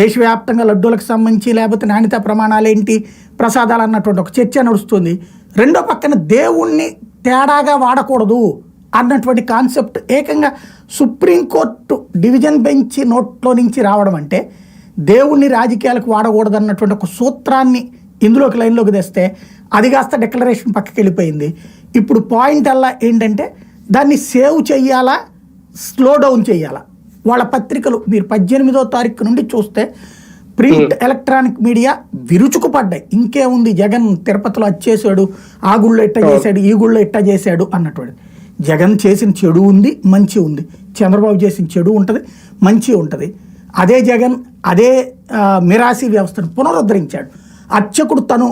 దేశవ్యాప్తంగా లడ్డూలకు సంబంధించి లేకపోతే నాణ్యత ప్రమాణాలు ఏంటి ప్రసాదాలు అన్నటువంటి ఒక చర్చ నడుస్తుంది. రెండో పక్కన దేవుణ్ణి తేడాగా వాడకూడదు అన్నటువంటి కాన్సెప్ట్ ఏకంగా సుప్రీంకోర్టు డివిజన్ బెంచ్ నోట్లో నుంచి రావడం అంటే దేవుణ్ణి రాజకీయాలకు వాడకూడదు అన్నటువంటి ఒక సూత్రాన్ని ఇందులోకి లైన్లోకి తెస్తే అది కాస్త డిక్లరేషన్ పక్కకి వెళ్ళిపోయింది. ఇప్పుడు పాయింట్ అలా ఏంటంటే దాన్ని సేవ్ చెయ్యాలా స్లో డౌన్ చేయాలా? వాళ్ళ పత్రికలు మీరు పద్దెనిమిదో తారీఖు నుండి చూస్తే ప్రింట్ ఎలక్ట్రానిక్ మీడియా విరుచుకుపడ్డాయి. ఇంకేముంది జగన్ తిరుపతిలో వచ్చేసాడు ఆ గుళ్ళో ఇట్ట చేశాడు ఈ గుళ్ళో ఇట్ట చేశాడు అన్నటువంటి జగన్ చేసిన చెడు ఉంది మంచి ఉంది. చంద్రబాబు చేసిన చెడు ఉంటుంది మంచి ఉంటుంది. అదే జగన్ అదే మిరాసి వ్యవస్థను పునరుద్ధరించాడు. అర్చకుడు తను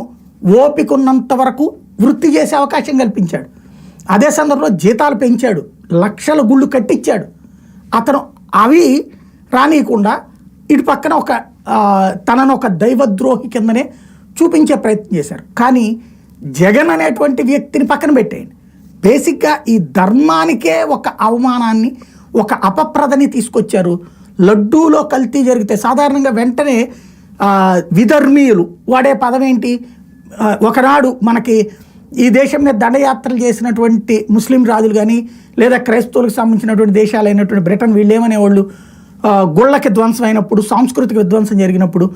ఓపిక ఉన్నంత వరకు వృత్తి చేసే అవకాశం కల్పించాడు. అదే సందర్భంలో జీతాలు పెంచాడు లక్షల గుళ్ళు కట్టించాడు. అతను అవి రానియకుండా ఇటు పక్కన ఒక తనను ఒక దైవద్రోహి కిందనే చూపించే ప్రయత్నం చేశారు. కానీ జగన్ అనేటువంటి వ్యక్తిని పక్కన పెట్టేయండి. బేసిక్గా ఈ ధర్మానికే ఒక అవమానాన్ని ఒక అపప్రదని తీసుకొచ్చారు. లడ్డూలో కల్తీ జరిగితే సాధారణంగా వెంటనే విధర్మీయులు వాడే పదం ఏంటి? ఒకనాడు మనకి ఈ దేశం మీద దండయాత్రలు చేసినటువంటి ముస్లిం రాజులు కానీ లేదా క్రైస్తవులకు సంబంధించినటువంటి దేశాలైనటువంటి బ్రిటన్ వీళ్ళు ఏమనేవాళ్ళు గుళ్ళకి ధ్వంసం అయినప్పుడు సాంస్కృతిక విధ్వంసం జరిగినప్పుడు